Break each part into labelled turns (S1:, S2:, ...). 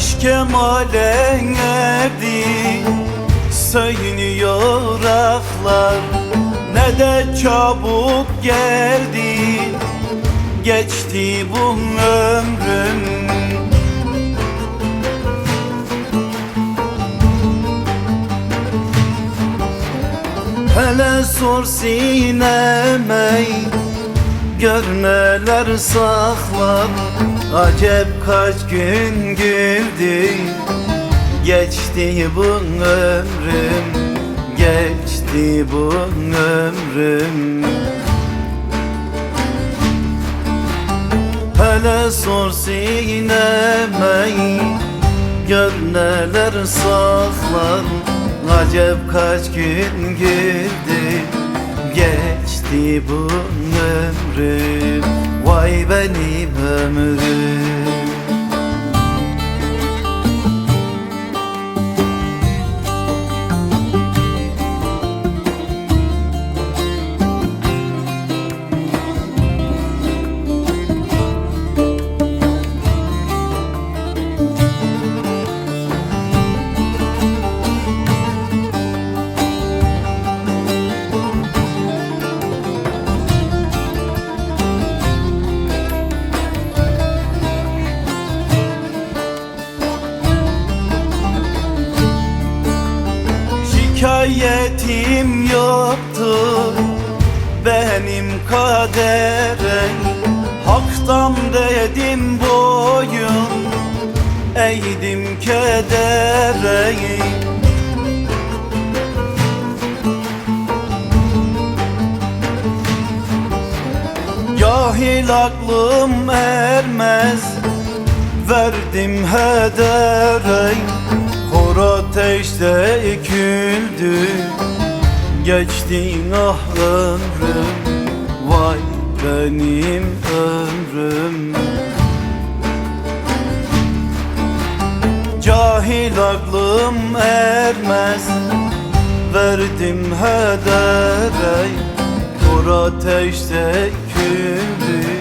S1: Yaş kemale erdi Söylüyor aklar Ne de çabuk geldi. Geçti bu ömrüm. Hele sor sineme Gör neler saklar Acep kaç gün güldü Geçti bu ömrüm Geçti bu ömrüm. Hele sor sineme Gör neler saklar Acep kaç gün girdi Geçti bu ömrüm Vay benim ömrüm Şikayetim yoktu. Benim kadere Haktan dedim boyun. Eğdim kedere Cahil aklım ermez. Verdim hedere ateşte küldü Geçtin ah ömrüm Vay benim ömrüm. Cahil aklım ermez Verdim hedere Kor ateşte küldü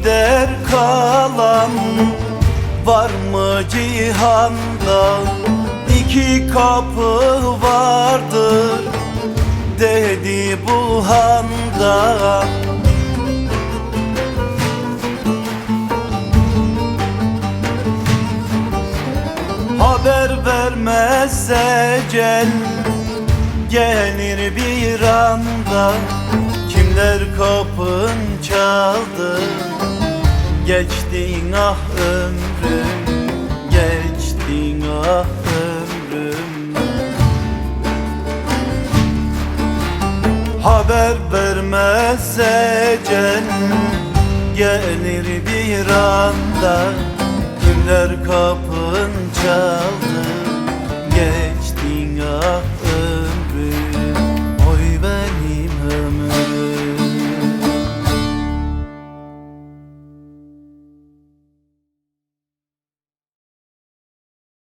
S1: Gürsani der kalan? Var mı cihanda iki kapı vardır? Dedi bu handa. Haber vermez ecel Gelir bir anda. Kimler kapın çaldı Geçtin ah ömrüm Geçtin ah ömrüm. Haber vermez ecel Gelir bir anda Kimler kapın çaldı